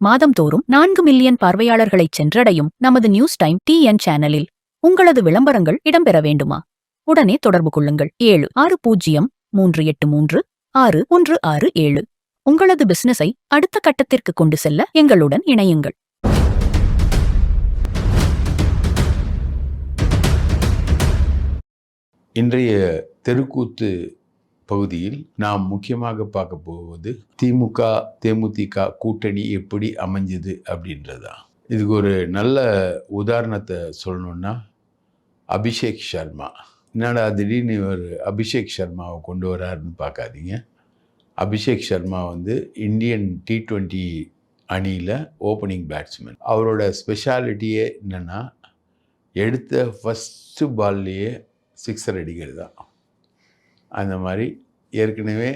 மாதம்தோறும் நான்கு மில்லியன் பார்வையாளர்களை சென்றடையும் நமது நியூஸ் டைம் டி என் சேனலில். உங்களது விளம்பரங்கள் இடம்பெற வேண்டுமா? உடனே தொடர்பு கொள்ளுங்கள். ஏழு ஆறு பூஜ்ஜியம் மூன்று எட்டு மூன்று ஆறு ஒன்று ஆறு ஏழு. உங்களது பிசினஸை அடுத்த கட்டத்திற்கு கொண்டு செல்ல எங்களுடன் இணையுங்கள். இன்றைய தெருக்கூத்து பகுதியில் நாம் முக்கியமாக பார்க்க போவது திமுக தேமுதிக கூட்டணி எப்படி அமைஞ்சது அப்படின்றதான் இதுக்கு ஒரு நல்ல உதாரணத்தை சொல்லணும்னா அபிஷேக் சர்மா. என்னடா திடீர்னு இவர் அபிஷேக் சர்மாவை கொண்டு வராருன்னு பார்க்காதீங்க. அபிஷேக் சர்மா வந்து இந்தியன் டி ட்வெண்ட்டி அணியில் ஓப்பனிங் பேட்ஸ்மேன் அவரோட ஸ்பெஷாலிட்டியே என்னென்னா எடுத்த ஃபஸ்ட்டு பால்லையே சிக்ஸர் அடிக்கிறது? தான் அந்த மாதிரி ஏற்கனவே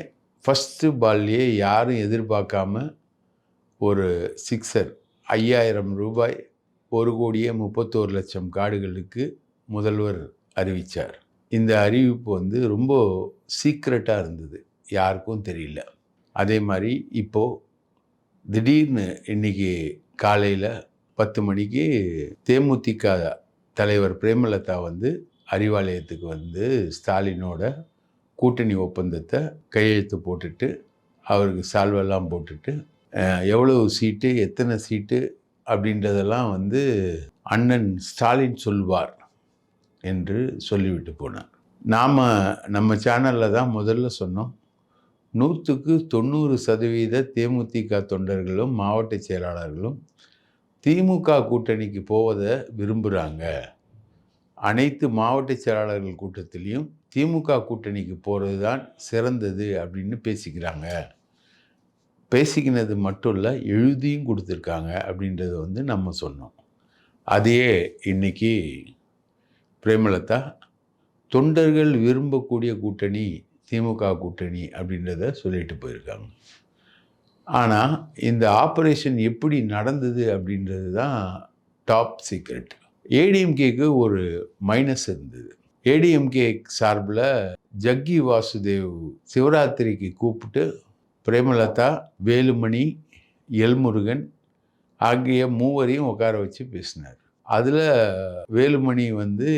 ஃபஸ்ட்டு பால்லையே யாரும் எதிர்பார்க்காம ஒரு சிக்ஸர் ஐயாயிரம் ரூபாய் ஒரு கோடியே முப்பத்தோரு லட்சம் காடுகளுக்கு முதல்வர் அறிவித்தார் இந்த அறிவிப்பு வந்து ரொம்ப சீக்ரெட்டாக இருந்தது. யாருக்கும் தெரியல. அதே மாதிரி இப்போது திடீர்னு இன்றைக்கி காலையில் பத்து மணிக்கு தேமுதிக தலைவர் பிரேமலதா வந்து அறிவாலயத்துக்கு வந்து ஸ்டாலினோட கூட்டணி ஒப்பந்தத்தை கையெழுத்து போட்டுட்டு அவருக்கு சால்வெல்லாம் போட்டுட்டு எவ்வளவு சீட்டு எத்தனை சீட்டு அப்படின்றதெல்லாம் வந்து அண்ணன் ஸ்டாலின் சொல்வார் என்று சொல்லிவிட்டு போனார். நாம் நம்ம சேனலில் தான் முதல்ல சொன்னோம். நூற்றுக்கு தொண்ணூறு சதவீத தேமுதிக தொண்டர்களும் மாவட்ட செயலாளர்களும் திமுக கூட்டணிக்கு போவதை விரும்புகிறாங்க அனைத்து மாவட்ட செயலாளர்கள் கூட்டத்திலையும் திமுக கூட்டணிக்கு போகிறது தான் சிறந்தது அப்படின்னு பேசிக்கிறாங்க. பேசிக்கினது மட்டும் இல்லை எழுதியும் கொடுத்துருக்காங்க அப்படின்றத வந்து நம்ம சொன்னோம். அதையே இன்னைக்கு பிரேமலதா தொண்டர்கள் விரும்பக்கூடிய கூட்டணி திமுக கூட்டணி அப்படின்றத சொல்லிட்டு போயிருக்காங்க. ஆனால் இந்த ஆப்ரேஷன் எப்படி நடந்தது அப்படின்றது தான் டாப் சீக்ரெட். ஏடிஎம்கேக்கு ஒரு மைனஸ் இருந்தது. ஏடிஎம்கே சார்பில் ஜக்கி வாசுதேவ் சிவராத்திரிக்கு கூப்பிட்டு பிரேமலதா வேலுமணி எல்முருகன் ஆகிய மூவரையும் உட்கார வச்சு பேசினார். அதில் வேலுமணி வந்து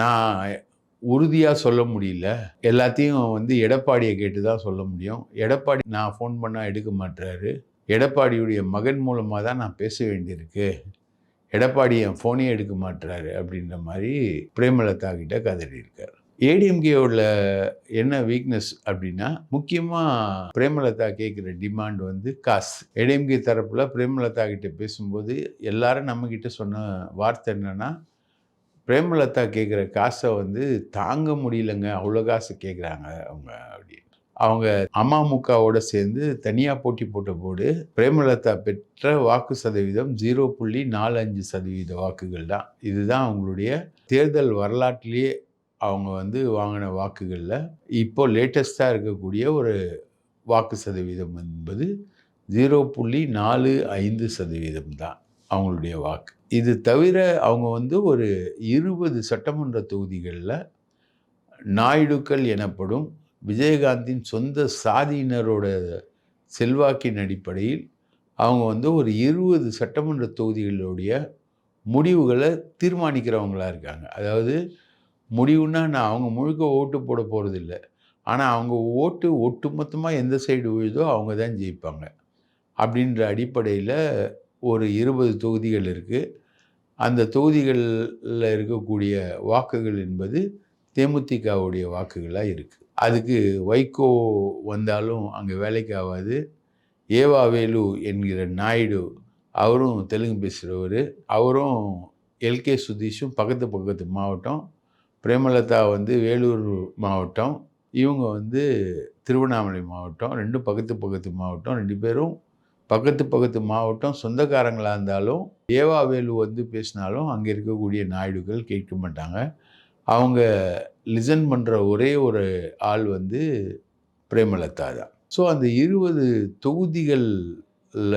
நான் உறுதியாக சொல்ல முடியல. எல்லாத்தையும் வந்து எடப்பாடியை கேட்டு தான் சொல்ல முடியும். எடப்பாடி நான் ஃபோன் பண்ணால் எடுக்க மாட்டாரு எடப்பாடியுடைய மகன் மூலமாக தான் நான் பேச வேண்டியிருக்கு. எடப்பாடி என் ஃபோனே எடுக்க மாட்டுறாரு அப்படின்ற மாதிரி பிரேமலதா கிட்ட கதறி இருக்கார் ஏடிஎம்கேவோட என்ன வீக்னஸ் அப்படின்னா முக்கியமாக பிரேமலதா கேட்குற டிமாண்ட் வந்து காசு. ஏடிஎம்கே தரப்பில் பிரேமலதா கிட்ட பேசும்போது எல்லாரும் நம்மக்கிட்ட சொன்ன வார்த்தை என்னென்னா பிரேமலதா கேட்குற காசை வந்து தாங்க முடியலங்க அவ்வளோ காசு கேட்குறாங்க அவங்க அப்படின்னு. அவங்க அமமுகவோட சேர்ந்து தனியாக போட்டி போட்டபோது பிரேமலதா பெற்ற வாக்கு சதவீதம் ஜீரோ புள்ளி நாலு அஞ்சு சதவீத வாக்குகள் தான். இதுதான் அவங்களுடைய தேர்தல் வரலாற்றிலேயே அவங்க வந்து வாங்கின வாக்குகளில். இப்போ லேட்டஸ்ட்டாக இருக்கக்கூடிய ஒரு வாக்கு சதவீதம் என்பது ஜீரோ புள்ளி நாலு ஐந்து சதவீதம் தான் அவங்களுடைய வாக்கு. இது தவிர அவங்க வந்து ஒரு இருபது சட்டமன்ற தொகுதிகளில் நாயுடுக்கள் எனப்படும் விஜயகாந்தின் சொந்த சாதியினரோட செல்வாக்கின் அடிப்படையில் அவங்க வந்து ஒரு இருபது சட்டமன்ற தொகுதிகளுடைய முடிவுகளை தீர்மானிக்கிறவங்களா இருக்காங்க. அதாவது முடிவுன்னா நான் அவங்க முழுக்க ஓட்டு போட போகிறதில்ல ஆனால் அவங்க ஓட்டு ஒட்டுமொத்தமாக எந்த சைடு விழுதோ அவங்க தான் ஜெயிப்பாங்க. அப்படின்ற அடிப்படையில் ஒரு இருபது தொகுதிகள் இருக்குது அந்த தொகுதிகளில் இருக்கக்கூடிய வாக்குகள் என்பது தேமுதிகவுடைய வாக்குகளாக இருக்குது அதுக்கு வைகோ வந்தாலும் அங்கே வேலைக்கு ஆகாது. ஏவாவேலு என்கிற நாயுடு அவரும் தெலுங்கு பேசுகிறவர் அவரும் எல்கே சுதீஷும் பக்கத்து பக்கத்து மாவட்டம். பிரேமலதா வந்து வேலூர் மாவட்டம். இவங்க வந்து திருவண்ணாமலை மாவட்டம். ரெண்டும் பக்கத்து பக்கத்து மாவட்டம். ரெண்டு பேரும் பக்கத்து பக்கத்து மாவட்டம். சொந்தக்காரங்களாக இருந்தாலும் ஏவா வேலு வந்து பேசினாலும் அங்கே இருக்கக்கூடிய நாயுடுகள் கேட்க மாட்டாங்க. அவங்க லிசன் பண்ணுற ஒரே ஒரு ஆள் வந்து பிரேமலதா தான். ஸோ அந்த இருபது தொகுதிகளில்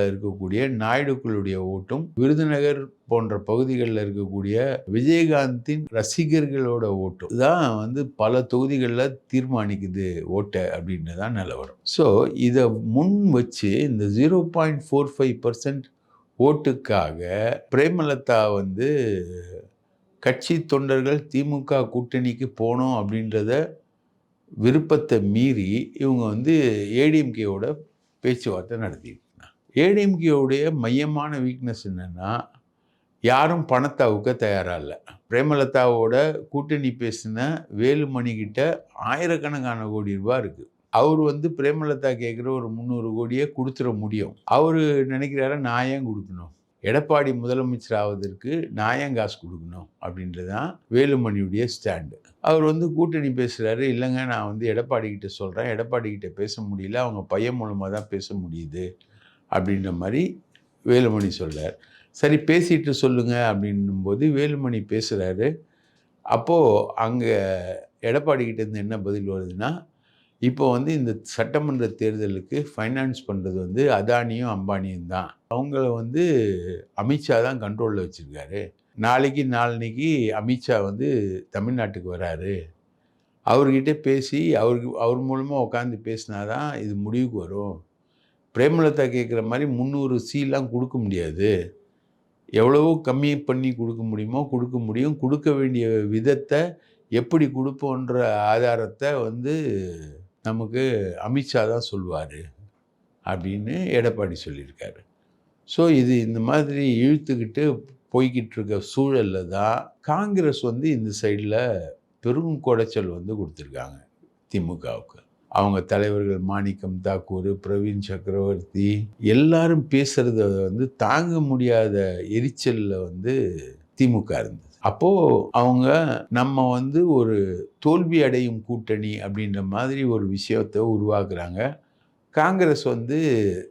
இருக்கக்கூடிய நாயுடுக்களுடைய ஓட்டும் விருதுநகர் போன்ற பகுதிகளில் இருக்கக்கூடிய விஜயகாந்தின் ரசிகர்களோட ஓட்டும் தான் வந்து பல தொகுதிகளில் தீர்மானிக்குது ஓட்டை அப்படின்னு தான் நிலவரம் ஸோ இதை முன் வச்சு இந்த zero point four five percent ஓட்டுக்காக பிரேமலதா வந்து கட்சி தொண்டர்கள் திமுக கூட்டணிக்கு போகணும் அப்படின்றத விருப்பத்தை மீறி இவங்க வந்து ஏடிஎம்கேவோட பேச்சுவார்த்தை நடத்திட்டு ஏடிஎம்கேவுடைய மையமான வீக்னஸ் என்னென்னா யாரும் பணத்தை அவுக்க தயாராக இல்லை. பிரேமலதாவோட கூட்டணி பேசின வேலுமணி கிட்ட ஆயிரக்கணக்கான கோடி ரூபாய் இருக்குது அவர் வந்து பிரேமலதா கேட்குற ஒரு முந்நூறு கோடியை கொடுத்துட முடியும். அவர் நினைக்கிறாரு நான் ஏன் கொடுக்கணும்? எடப்பாடி முதலமைச்சர் ஆவதற்கு நான் ஏன் காசு கொடுக்கணும் அப்படின்றது தான் வேலுமணியுடைய ஸ்டாண்டு. அவர் வந்து கூட்டணி பேசுகிறாரு இல்லைங்க நான் வந்து எடப்பாடி கிட்ட சொல்கிறேன் எடப்பாடி கிட்ட பேச முடியல. அவங்க பையன் மூலமாக தான் பேச முடியுது அப்படின்ற மாதிரி வேலுமணி சொல்கிறார் சரி பேசிட்டு சொல்லுங்கள் அப்படின்னும்போது வேலுமணி பேசுகிறாரு அப்போது அங்கே எடப்பாடி கிட்டேருந்து என்ன பதில் வருதுன்னா இப்போ வந்து இந்த சட்டமன்ற தேர்தலுக்கு ஃபைனான்ஸ் பண்ணுறது வந்து அதானியும் அம்பானியும் தான். அவங்கள வந்து அமித்ஷா தான் கண்ட்ரோலில் வச்சுருக்காரு. நாளைக்கு நாளன்னைக்கு அமித்ஷா வந்து தமிழ்நாட்டுக்கு வராரு. அவர்கிட்ட பேசி அவருக்கு அவர் மூலமாக உட்காந்து பேசினா தான் இது முடிவுக்கு வரும். பிரேமலதா கேட்குற மாதிரி முந்நூறு சீலாம் கொடுக்க முடியாது. எவ்வளவோ கம்மி பண்ணி கொடுக்க முடியுமோ கொடுக்க முடியும். கொடுக்க வேண்டிய விதத்தை எப்படி கொடுப்போன்ற ஆதாரத்தை வந்து நமக்கு அமித்ஷா தான் சொல்லுவார் அப்படின்னு எடப்பாடி சொல்லியிருக்காரு. ஸோ இது இந்த மாதிரி இழுத்துக்கிட்டு போய்கிட்டு இருக்க சூழலில் தான் காங்கிரஸ் வந்து இந்த சைடில் பெரும் குடைச்சல் வந்து கொடுத்துருக்காங்க திமுகவுக்கு. அவங்க தலைவர்கள் மாணிக்கம் தாக்கூர் பிரவீன் சக்கரவர்த்தி எல்லாரும் பேசுகிறத வந்து தாங்க முடியாத எரிச்சலில் வந்து திமுக இருந்தது. அப்போது அவங்க நம்ம வந்து ஒரு தோல்வி அடையும் கூட்டணி அப்படின்ற மாதிரி ஒரு விஷயத்தை உருவாக்குறாங்க. காங்கிரஸ் வந்து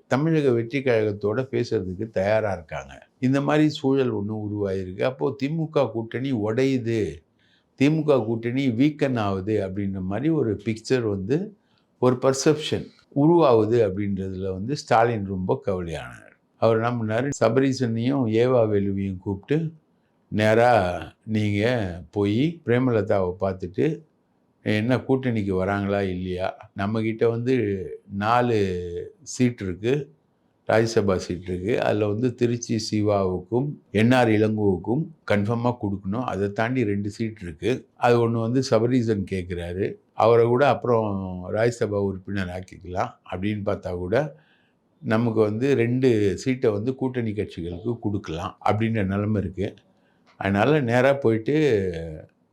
தமிழக வெற்றி கழகத்தோட பேசுறதுக்கு தயாராக இருக்காங்க. இந்த மாதிரி சூழல் ஒன்று உருவாயிருக்கு. அப்போது திமுக கூட்டணி உடையுது. திமுக கூட்டணி வீக்கன் ஆகுது அப்படின்ற மாதிரி ஒரு பிக்சர் வந்து ஒரு பர்செப்ஷன் உருவாகுது அப்படின்றதுல வந்து ஸ்டாலின் ரொம்ப கவலையானார். அவர் என்ன பண்ணார்? சபரீசனையும் ஏவா வேலுவையும் கூப்பிட்டு நேராக நீங்கள் போய் பிரேமலதாவை பார்த்துட்டு என்ன கூட்டணிக்கு வராங்களா இல்லையா? நம்மக்கிட்ட வந்து நாலு சீட் இருக்குது ராஜ்யசபா சீட் இருக்குது அதில் வந்து திருச்சி சிவாவுக்கும் என்ஆர் இளங்குவுக்கும் கன்ஃபார்மாக கொடுக்கணும். அதை தாண்டி ரெண்டு சீட் இருக்குது அது ஒன்று வந்து சபரீசன் கேட்குறாரு அவரை கூட அப்புறம் ராஜ்யசபா உறுப்பினர் ஆக்கிக்கலாம் அப்படின்னு பார்த்தா கூட நமக்கு வந்து ரெண்டு சீட்டை வந்து கூட்டணி கட்சிகளுக்கு கொடுக்கலாம் அப்படின்ற நிலமை இருக்குது அதனால் நேராக போயிட்டு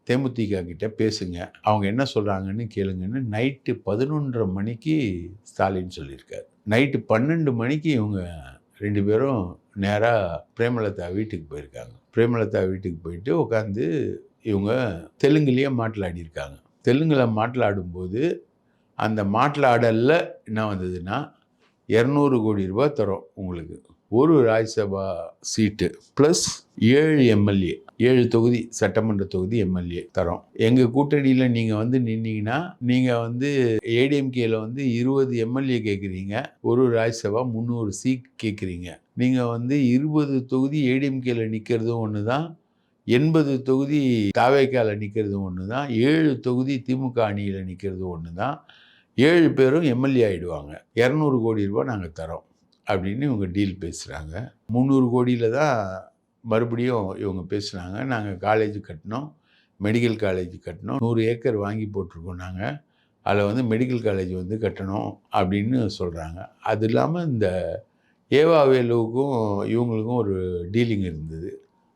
தேமுதிகா கிட்டே பேசுங்க. அவங்க என்ன சொல்கிறாங்கன்னு கேளுங்கன்னு நைட்டு பதினொன்றரை மணிக்கு ஸ்டாலின் சொல்லியிருக்காரு. நைட்டு பன்னெண்டு மணிக்கு இவங்க ரெண்டு பேரும் நேராக பிரேமலதா வீட்டுக்கு போயிருக்காங்க. பிரேமலதா வீட்டுக்கு போயிட்டு உட்காந்து இவங்க தெலுங்குலேயே மாట్లాடியிருக்காங்க தெலுங்கில் மாట్లాடும்போது அந்த மாట్లాடலில் என்ன வந்ததுன்னா இரநூறு கோடி ரூபாய் தரும் உங்களுக்கு. ஒரு ராஜ்யசபா சீட்டு ப்ளஸ் ஏழு எம்எல்ஏ ஏழு தொகுதி சட்டமன்ற தொகுதி எம்எல்ஏ தரோம். எங்கள் கூட்டணியில் நீங்கள் வந்து நின்னீங்கன்னா நீங்கள் வந்து ஏடிஎம்கேல வந்து இருபது எம்எல்ஏ கேட்குறீங்க ஒரு ராஜ்யசபா முந்நூறு சீட் கேட்குறீங்க நீங்கள் வந்து இருபது தொகுதி ஏடிஎம்கேல நிற்கிறதும் ஒன்று தான் எண்பது தொகுதி தாவேக்கால நிற்கிறதும் ஒன்று தான் ஏழு தொகுதி திமுக அணியில் நிற்கிறதும் ஒன்று தான் ஏழு பேரும் எம்எல்ஏ ஆகிடுவாங்க இரநூறு கோடி ரூபா நாங்கள் தரோம். அப்படின்னு இவங்க டீல் பேசுகிறாங்க முந்நூறு கோடியில் தான் மறுபடியும் இவங்க பேசுனாங்க நாங்கள் காலேஜ் கட்டினோம். மெடிக்கல் காலேஜ் கட்டினோம். நூறு ஏக்கர் வாங்கி போட்டிருக்கோம் நாங்கள் அதில் வந்து மெடிக்கல் காலேஜ் வந்து கட்டணும் அப்படின்னு சொல்கிறாங்க அது இல்லாமல் இந்த ஏவாவேலுவுக்கும் இவங்களுக்கும் ஒரு டீலிங் இருந்தது.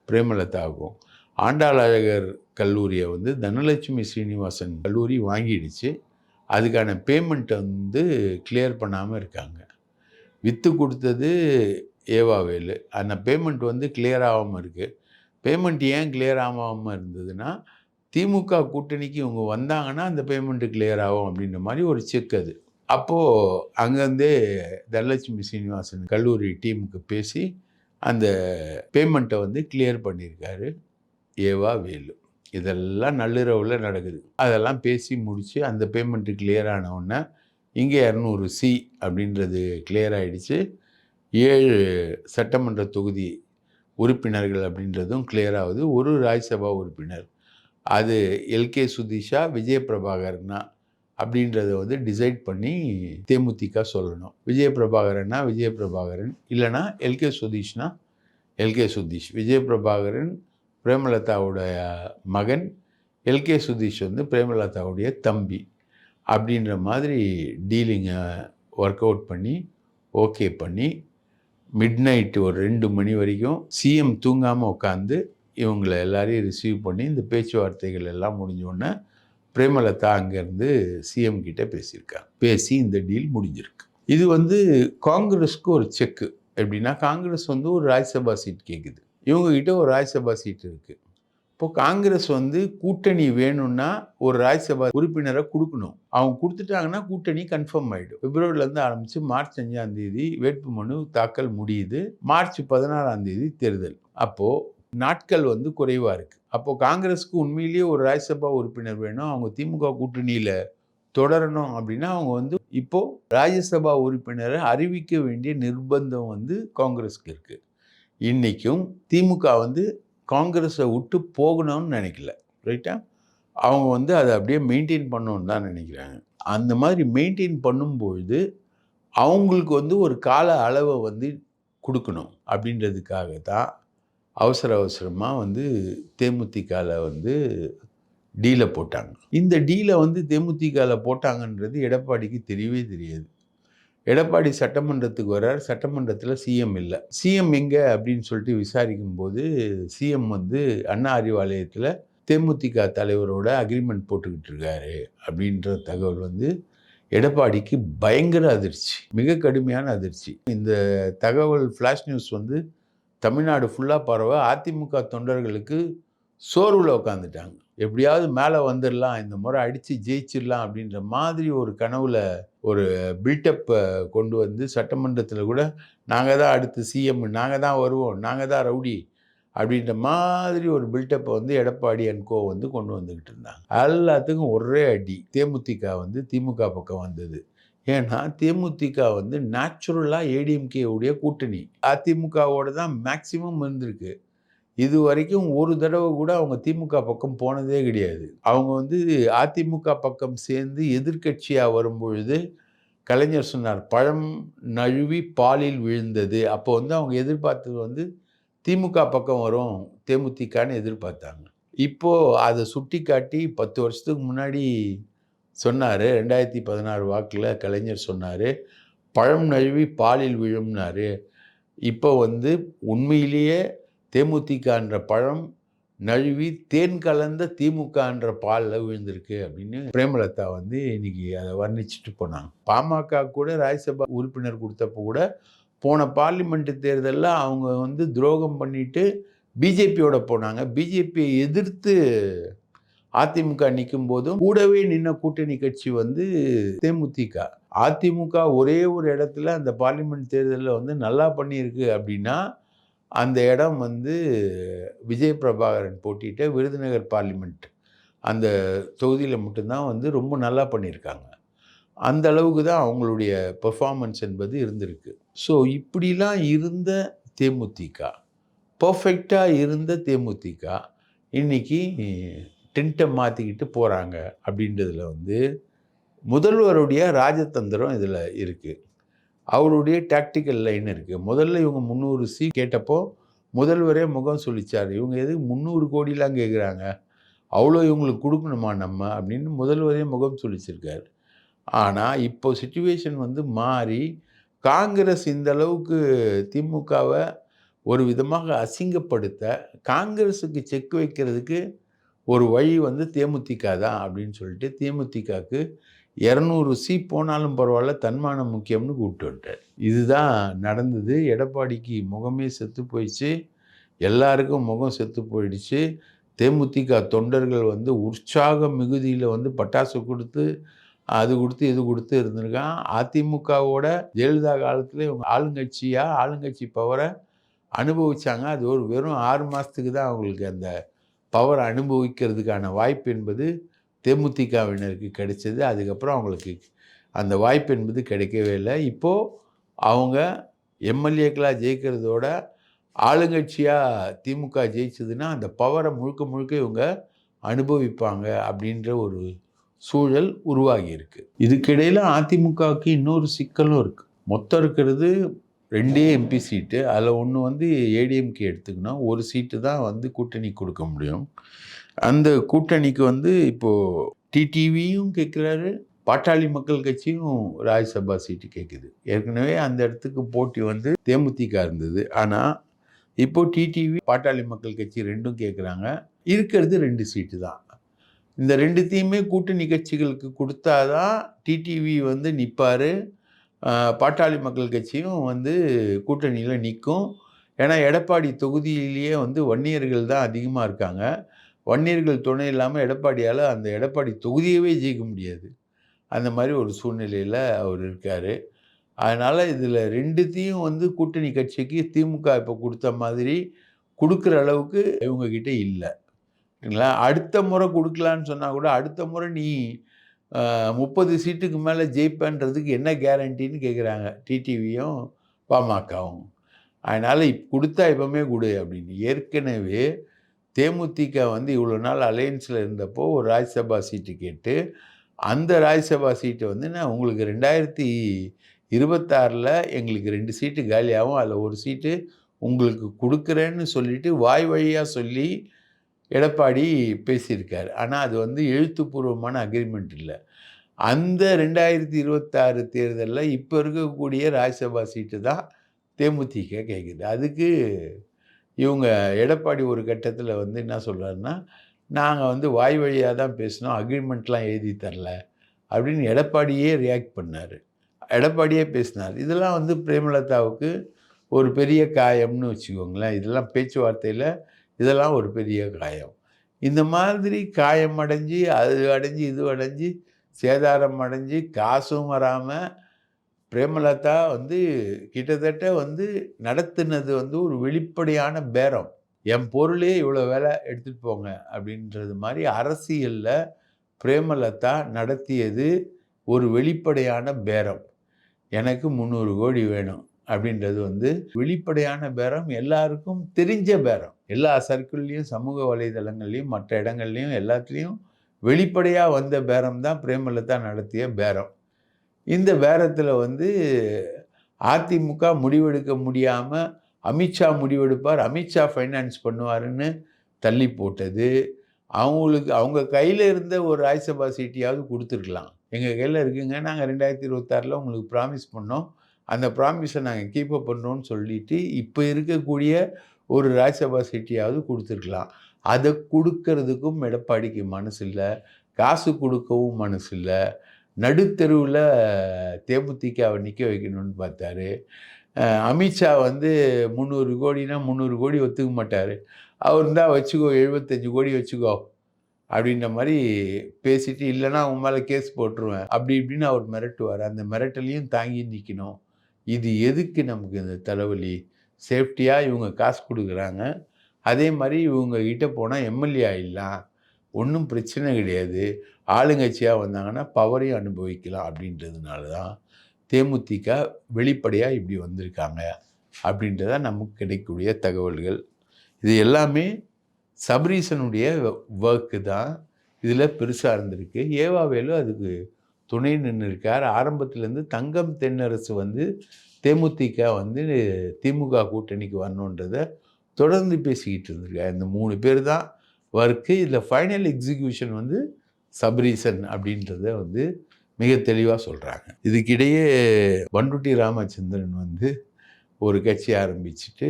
பிரேமலதாவுக்கும். ஆண்டாளழகர் கல்லூரியை வந்து தனலட்சுமி ஸ்ரீனிவாசன் கல்லூரி வாங்கிடுச்சு. அதுக்கான பேமெண்ட்டை வந்து கிளியர் பண்ணாமல் இருக்காங்க. விற்று கொடுத்தது ஏவாவேலு அந்த பேமெண்ட் வந்து கிளியர் ஆகாமல் இருக்குது பேமெண்ட் ஏன் கிளியர் ஆகாமல் இருந்ததுன்னா திமுக கூட்டணிக்கு இவங்க வந்தாங்கன்னா அந்த பேமெண்ட்டு கிளியர் ஆகும் அப்படின்ற மாதிரி ஒரு செக் அது. அப்போது அங்கேருந்தே தனலட்சுமி சீனிவாசன் கல்லூரி டீமுக்கு பேசி அந்த பேமெண்ட்டை வந்து கிளியர் பண்ணியிருக்காரு. ஏவா வேலு. இதெல்லாம் நள்ளிரவில் நடக்குது. அதெல்லாம் பேசி முடித்து அந்த பேமெண்ட்டு கிளியர் ஆனவுடனே இங்கே இரநூறு சி அப்படின்றது கிளியர் ஆகிடுச்சு ஏழு சட்டமன்ற தொகுதி உறுப்பினர்கள் அப்படின்றதும் கிளியர் ஆகுது. ஒரு ராஜ்யசபா உறுப்பினர் அது எல்கே சுதீஷா விஜயபிரபாகரனா அப்படின்றத வந்து டிசைட் பண்ணி தேமுதிக சொல்லணும். விஜயபிரபாகரன்னா விஜயபிரபாகரன் இல்லைனா எல்கே சுதீஷ்னா எல்கே சுதீஷ். விஜய பிரபாகரன் பிரேமலதாவுடைய மகன் எல்கே சுதீஷ் வந்து பிரேமலதாவுடைய தம்பி. அப்படின்ற மாதிரி டீலிங்கை ஒர்க் அவுட் பண்ணி ஓகே பண்ணி மிட் நைட்டு ஒரு ரெண்டு மணி வரைக்கும் சிஎம் தூங்காமல் உட்காந்து இவங்களை எல்லாரையும் ரிசீவ் பண்ணி இந்த பேச்சுவார்த்தைகள் எல்லாம் முடிஞ்சோடனே பிரேமலதா அங்கேருந்து சிஎம் கிட்டே பேசியிருக்காங்க பேசி இந்த டீல் முடிஞ்சிருக்கு. இது வந்து காங்கிரஸ்க்கு ஒரு செக்கு எப்படின்னா காங்கிரஸ் வந்து ஒரு ராஜ்யசபா சீட் கேட்குது இவங்ககிட்ட ஒரு ராஜ்யசபா சீட் இருக்குது இப்போ காங்கிரஸ் வந்து கூட்டணி வேணும்னா ஒரு ராஜ்யசபா உறுப்பினரை கொடுக்கணும். அவங்க கொடுத்துட்டாங்கன்னா கூட்டணி கன்ஃபார்ம் ஆகிடும் பிப்ரவரிலேருந்து ஆரம்பித்து மார்ச் அஞ்சாம் தேதி வேட்புமனு தாக்கல் முடியுது. மார்ச் பதினாறாம் தேதி தேர்தல். அப்போது நாட்கள் வந்து குறைவாக இருக்குது அப்போது காங்கிரஸுக்கு உண்மையிலேயே ஒரு ராஜ்யசபா உறுப்பினர் வேணும். அவங்க திமுக கூட்டணியில் தொடரணும் அப்படின்னா அவங்க வந்து இப்போது ராஜ்யசபா உறுப்பினரை அறிவிக்க வேண்டிய நிர்பந்தம் வந்து காங்கிரஸுக்கு இருக்குது இன்றைக்கும் திமுக வந்து காங்கிரஸை விட்டு போகணும்னு நினைக்கல. ரைட்டா அவங்க வந்து அதை அப்படியே மெயின்டைன் பண்ணணும்னு தான் நினைக்கிறாங்க. அந்த மாதிரி மெயின்டைன் பண்ணும்பொழுது அவங்களுக்கு வந்து ஒரு கால அளவை வந்து கொடுக்கணும் அப்படின்றதுக்காக தான் அவசர அவசரமாக வந்து தேமுதிகவில் வந்து டீலை போட்டாங்க. இந்த டீலை வந்து தேமுதிகவில் போட்டாங்கன்றது எடப்பாடிக்கு தெரியவே தெரியாது. எடப்பாடி சட்டமன்றத்துக்கு வர்றார். சட்டமன்றத்தில் சிஎம் இல்லை. சிஎம் எங்கே அப்படின்னு சொல்லிட்டு விசாரிக்கும் போது சிஎம் வந்து அண்ணா அறிவாலயத்தில் தேமுதிக தலைவரோட அக்ரிமெண்ட் போட்டுக்கிட்டு இருக்காரு அப்படின்ற தகவல் வந்து எடப்பாடிக்கு பயங்கர அதிர்ச்சி மிக கடுமையான அதிர்ச்சி. இந்த தகவல் ஃப்ளாஷ் நியூஸ் வந்து தமிழ்நாடு ஃபுல்லாக பரவ அதிமுக தொண்டர்களுக்கு சோர்வில் உட்காந்துட்டாங்க எப்படியாவது மேலே வந்துடலாம் இந்த முறை அடித்து ஜெயிச்சிடலாம் அப்படின்ற மாதிரி ஒரு கனவில் ஒரு பில்டப்பை கொண்டு வந்து சட்டமன்றத்தில் கூட நாங்கள் தான் அடுத்து சிஎம் நாங்கள் தான் வருவோம் நாங்கள் தான் ரவுடி அப்படின்ற மாதிரி ஒரு பில்டப்பை வந்து எடப்பாடி அண்ட் கோ வந்து கொண்டு வந்துக்கிட்டு இருந்தாங்க. எல்லாத்துக்கும் ஒரே அடி. தேமுதிக வந்து திமுக பக்கம் வந்தது. ஏன்னா தேமுதிக வந்து நேச்சுரலாக ஏடிஎம்கேவுடைய கூட்டணி. அதிமுகவோட தான் மேக்சிமம் இருந்திருக்கு. இது வரைக்கும் ஒரு தடவை கூட அவங்க திமுக பக்கம் போனதே கிடையாது. அவங்க வந்து அதிமுக பக்கம் சேர்ந்து எதிர்க்கட்சியாக வரும்பொழுது கலைஞர் சொன்னார் பழம் நழுவி பாலில் விழுந்தது. அப்போ வந்து அவங்க எதிர்பார்த்தது வந்து திமுக பக்கம் வரும் தேமுதிகான்னு எதிர்பார்த்தாங்க. இப்போது அதை சுட்டி காட்டி பத்து வருஷத்துக்கு முன்னாடி சொன்னார் ரெண்டாயிரத்தி பதினாறு வாக்கில் கலைஞர் சொன்னார் பழம் நழுவி பாலில் விழும்னாரு. இப்போ வந்து உண்மையிலேயே தேமுதிக என்ற பழம் நழுவி தேன் கலந்த திமுக என்ற பாலில் விழுந்திருக்கு அப்படின்னு பிரேமலதா வந்து இன்னைக்கு அதை வர்ணிச்சுட்டு போனாங்க. பாமக கூட ராஜ்யசபா உறுப்பினர் கொடுத்தப்போ கூட போன பார்லிமெண்ட் தேர்தலில் அவங்க வந்து துரோகம் பண்ணிட்டு பிஜேபியோட போனாங்க. பிஜேபியை எதிர்த்து அதிமுக நிற்கும் போதும் கூடவே நின்ன கூட்டணி கட்சி வந்து தேமுதிக. அதிமுக ஒரே ஒரு இடத்துல அந்த பார்லிமெண்ட் தேர்தலில் வந்து நல்லா பண்ணியிருக்கு அப்படின்னா அந்த இடம் வந்து விஜய் பிரபாகரன் போட்டிட்ட விருதுநகர் பார்லிமெண்ட். அந்த தொகுதியில் மட்டும்தான் வந்து ரொம்ப நல்லா பண்ணியிருக்காங்க. அந்த அளவுக்கு தான் அவங்களுடைய பெர்ஃபார்மன்ஸ் என்பது இருந்திருக்கு. ஸோ இப்படிலாம் இருந்த தேமுதிக பர்ஃபெக்டாக இருந்த தேமுதிக இன்னைக்கு டென்ட்டை மாற்றிக்கிட்டு போகிறாங்க அப்படின்றதுல வந்து முதல்வருடைய ராஜதந்திரம் இதில் இருக்குது அவருடைய டாக்டிக்கல் லைன் இருக்குது முதல்ல இவங்க முந்நூறு சி கேட்டப்போ முதல்வரே முகம் சொல்லிச்சார் இவங்க எதுக்கு முந்நூறு கோடிலாம் கேட்குறாங்க அவ்வளோ இவங்களுக்கு கொடுக்கணுமா நம்ம? அப்படின்னு முதல்வரே முகம் சொல்லிச்சிருக்கார் ஆனால் இப்போ சுச்சுவேஷன் வந்து மாறி காங்கிரஸ் இந்த அளவுக்கு திமுகவை ஒரு விதமாக அசிங்கப்படுத்த காங்கிரஸுக்கு செக் வைக்கிறதுக்கு ஒரு வழி வந்து தேமுதிக தான் அப்படின்னு சொல்லிட்டு தேமுதிகக்கு இரநூறு சி போனாலும் பரவாயில்ல தன்மானம் முக்கியம்னு கூப்பிட்டு வந்துட்டார். இதுதான் நடந்தது. எடப்பாடிக்கு முகமே செத்து போயிடுச்சு. எல்லாருக்கும் முகம் செத்து போயிடுச்சு. தேமுதிக தொண்டர்கள் வந்து உற்சாக மிகுதியில் வந்து பட்டாசு கொடுத்து அது கொடுத்து இது கொடுத்து இருந்திருக்கான் அதிமுகவோட ஜெயலலிதா காலத்தில் இவங்க ஆளுங்கட்சியாக ஆளுங்கட்சி பவரை அனுபவிச்சாங்க. அது ஒரு வெறும் ஆறு மாதத்துக்கு தான் அவங்களுக்கு அந்த பவரை அனுபவிக்கிறதுக்கான வாய்ப்பு என்பது தேமுதிகவினருக்கு கிடைச்சது அதுக்கப்புறம் அவங்களுக்கு அந்த வாய்ப்பு என்பது கிடைக்கவே இல்லை. இப்போது அவங்க எம்எல்ஏக்களாக ஜெயிக்கிறதோட ஆளுங்கட்சியாக திமுக ஜெயிச்சதுன்னா அந்த பவரை முழுக்க முழுக்க இவங்க அனுபவிப்பாங்க அப்படின்ற ஒரு சூழல் உருவாகியிருக்கு இதுக்கிடையில் அதிமுகவுக்கு இன்னொரு சிக்கலும் இருக்குது மொத்தம் இருக்கிறது ரெண்டே எம்பி சீட்டு. அதில் ஒன்று வந்து ஏடிஎம்கே எடுத்துக்கணும். ஒரு சீட்டு தான் வந்து கூட்டணி கொடுக்க முடியும். அந்த கூட்டணிக்கு வந்து இப்போது டிடிவியும் கேட்குறாரு பாட்டாளி மக்கள் கட்சியும் ராஜ்யசபா சீட்டு கேட்குது. ஏற்கனவே அந்த இடத்துக்கு போட்டி வந்து தேமுதிக இருந்தது. ஆனால் இப்போது டிடிவி பாட்டாளி மக்கள் கட்சி ரெண்டும் கேட்குறாங்க. இருக்கிறது ரெண்டு சீட்டு தான். இந்த ரெண்டுத்தையுமே கூட்டணி கட்சிகளுக்கு கொடுத்தாதான் டிடிவி வந்து நிற்பார் பாட்டாளி மக்கள் கட்சியும் வந்து கூட்டணியில் நிற்கும். ஏன்னா எடப்பாடி தொகுதியிலேயே வந்து வன்னியர்கள் தான் அதிகமாக இருக்காங்க. வன்னியர்கள் துணை இல்லாமல் எடப்பாடியால் அந்த எடப்பாடி தொகுதியவே ஜெயிக்க முடியாது. அந்த மாதிரி ஒரு சூழ்நிலையில் அவர் இருக்கார். அதனால் இதில் ரெண்டுத்தையும் வந்து கூட்டணி கட்சிக்கு திமுக இப்போ கொடுத்த மாதிரி கொடுக்குற அளவுக்கு இவங்கக்கிட்ட இல்லை. சரிங்களா அடுத்த முறை கொடுக்கலான்னு சொன்னால் கூட அடுத்த முறை நீ முப்பது சீட்டுக்கு மேலே ஜெயிப்பேன்றதுக்கு என்ன கேரண்டின்னு கேட்குறாங்க டிடிவியும் பாமகவும். அதனால் இப் கொடுத்தா எப்பவுமே கொடு அப்படின்னு. ஏற்கனவே தேமுதிக வந்து இவ்வளோ நாள் அலையன்ஸில் இருந்தப்போ ஒரு ராஜ்யசபா சீட்டு கேட்டு அந்த ராஜ்யசபா சீட்டை வந்து நான் உங்களுக்கு ரெண்டாயிரத்தி இருபத்தாறில் எங்களுக்கு ரெண்டு சீட்டு காலியாகும் அதில் ஒரு சீட்டு உங்களுக்கு கொடுக்குறேன்னு சொல்லிட்டு வாய் வழியாக சொல்லி எடப்பாடி பேசியிருக்கார். ஆனால் அது வந்து எழுத்துப்பூர்வமான அக்ரிமெண்ட் இல்லை. அந்த ரெண்டாயிரத்தி இருபத்தாறு தேர்தலில் இப்போ இருக்கக்கூடிய ராஜ்யசபா சீட்டு தான் தேமுதிக கேட்குது அதுக்கு இவங்க எடப்பாடி ஒரு கட்டத்தில் வந்து என்ன சொல்கிறாருன்னா நாங்கள் வந்து வாய் வழியாக தான் பேசினோம் அக்ரிமெண்ட்லாம் எழுதி தரல அப்படின்னு எடப்பாடியே ரியாக்ட் பண்ணார். எடப்பாடியே பேசினார். இதெல்லாம் வந்து பிரேமலதாவுக்கு ஒரு பெரிய காயம்னு வச்சுக்கோங்களேன். இதெல்லாம் பேச்சுவார்த்தையில் இதெல்லாம் ஒரு பெரிய காயம். இந்த மாதிரி காயம் அடைஞ்சு அது அடைஞ்சு இது அடைஞ்சு சேதாரம் அடைஞ்சு காசும் வராமல் பிரேமலதா வந்து கிட்டத்தட்ட வந்து நடத்தினது வந்து ஒரு வெளிப்படையான பேரம். என் பொருளே இவ்வளோ வேலை எடுத்துகிட்டு போங்க. அப்படின்றது மாதிரி அரசியலில் பிரேமலதா நடத்தியது ஒரு வெளிப்படையான பேரம். எனக்கு முந்நூறு கோடி வேணும். அப்படின்றது வந்து வெளிப்படையான பேரம் எல்லாருக்கும் தெரிஞ்ச பேரம். எல்லா சர்க்கிள்லேயும் சமூக வலைதளங்கள்லேயும் மற்ற இடங்கள்லையும் எல்லாத்துலேயும் வெளிப்படையாக வந்த பேரம் தான் பிரேமலதா நடத்திய பேரம். இந்த பேரத்தில் வந்து அதிமுக முடிவெடுக்க முடியாமல் அமித்ஷா முடிவெடுப்பார். அமித்ஷா ஃபைனான்ஸ் பண்ணுவாருன்னு தள்ளி போட்டது. அவங்களுக்கு அவங்க கையில் இருந்த ஒரு ராஜ்யசபா சீட்டையாவது கொடுத்துருக்கலாம். எங்கள் கையில் இருக்குங்க. நாங்கள் ரெண்டாயிரத்தி இருபத்தாறில் உங்களுக்கு ப்ராமிஸ் பண்ணோம். அந்த ப்ராமிஸை நாங்கள் கீப்பப் பண்ணுறோன்னு சொல்லிட்டு இப்போ இருக்கக்கூடிய ஒரு ராஜ்யசபா சீட்டையாவது கொடுத்துருக்கலாம். அதை கொடுக்கறதுக்கும் எடப்பாடிக்கு மனசு இல்லை காசு கொடுக்கவும் மனசு இல்லை நடுத்தெருவில் தேமுதிகவை நிற்க வைக்கணும்னு பார்த்தாரு. அமித்ஷா வந்து முந்நூறு கோடினா முந்நூறு கோடி ஒத்துக்க மாட்டார். அவர் தான் வச்சுக்கோ எழுபத்தஞ்சு கோடி வச்சுக்கோ அப்படின்ற மாதிரி பேசிட்டு இல்லைன்னா அவன் மேலே கேஸ் போட்டுருவேன். அப்படி இப்படின்னு அவர் மிரட்டுவார். அந்த மிரட்டலையும் தாங்கி நிற்கணும் இது எதுக்கு நமக்கு இந்த தலைவலி? சேஃப்டியாக இவங்க காசு கொடுக்குறாங்க. அதே மாதிரி இவங்க கிட்ட போனால் எம்எல்ஏ ஆகிடலாம் ஒன்றும் பிரச்சனை கிடையாது. ஆளுங்கட்சியாக வந்தாங்கன்னா பவரையும் அனுபவிக்கலாம் அப்படின்றதுனால தான் தேமுதிக வெளிப்படையாக இப்படி வந்திருக்காங்க அப்படின்றத நமக்கு கிடைக்கக்கூடிய தகவல்கள். இது எல்லாமே சபரீசனுடைய ஒர்க்கு தான் இதில் பெருசாக இருந்திருக்கு. ஏவாவேலு அதுக்கு துணை நின்று இருக்கார் ஆரம்பத்துலேருந்து தங்கம் தென்னரசு வந்து தேமுதிக வந்து திமுக கூட்டணிக்கு வரணுன்றதை தொடர்ந்து பேசிக்கிட்டு இருந்திருக்காரு. இந்த மூணு பேர் தான் ஒர்க்கு இதில் ஃபைனல் எக்ஸிக்யூஷன் வந்து சப்ரீசன் அப்படின்றத வந்து மிக தெளிவாக சொல்கிறாங்க இதுக்கிடையே பண்டுட்டி ராமச்சந்திரன் வந்து ஒரு கட்சி ஆரம்பிச்சுட்டு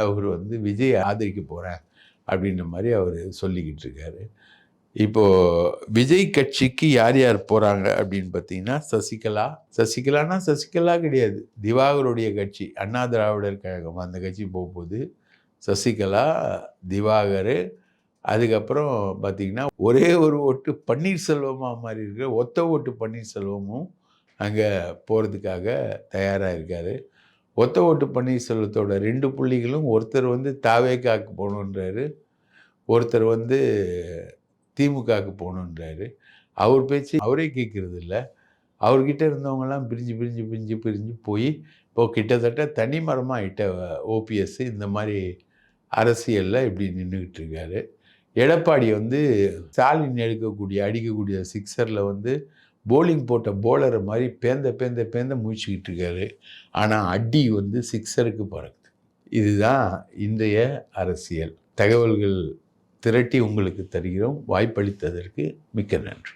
அவர் வந்து விஜய் ஆதரிக்க போகிறார் அப்படின்ற மாதிரி அவர் சொல்லிக்கிட்டு இருக்காரு. இப்போது விஜய் கட்சிக்கு யார் யார் போகிறாங்க அப்படின்னு பார்த்தீங்கன்னா சசிகலா. சசிகலானா சசிகலா கிடையாது. திவாகருடைய கட்சி அண்ணா திராவிடர் கழகம் அந்த கட்சி போகும்போது சசிகலா திவாகர் அதுக்கப்புறம் பார்த்திங்கன்னா ஒரே ஒரு ஓட்டு பன்னீர்செல்வமாக மாதிரி இருக்கிற ஒத்த ஓட்டு பன்னீர்செல்வமும் அங்கே போகிறதுக்காக தயாராக இருக்கார். ஒத்த ஓட்டு பன்னீர்செல்வத்தோட ரெண்டு புள்ளிகளும் ஒருத்தர் வந்து தாவேக்காக்கு போகணுன்றாரு. ஒருத்தர் வந்து திமுகவுக்கு போகணுன்றாரு. அவர் பேச்சு அவரே கேட்குறது இல்லை அவர்கிட்ட இருந்தவங்கெல்லாம் பிரிஞ்சு பிரிஞ்சு பிரிஞ்சு பிரிஞ்சு போய் இப்போது கிட்டத்தட்ட தனி மரமாக ஆகிட்ட ஓபிஎஸ் இந்த மாதிரி அரசியலில் இப்படி நின்றுக்கிட்டு இருக்காரு. எடப்பாடி வந்து ஸ்டாலின் எடுக்கக்கூடிய அடிக்கக்கூடிய சிக்ஸரில் வந்து போலிங் போட்ட போலரை மாதிரி பேந்த பேந்த பேந்த முடிச்சுக்கிட்டு இருக்காரு. ஆனால் அடி வந்து சிக்ஸருக்கு பறக்குது. இதுதான் இன்றைய அரசியல். தகவல்கள் திரட்டி உங்களுக்கு தருகிறோம். வாய்ப்பளித்ததற்கு மிக்க நன்றி.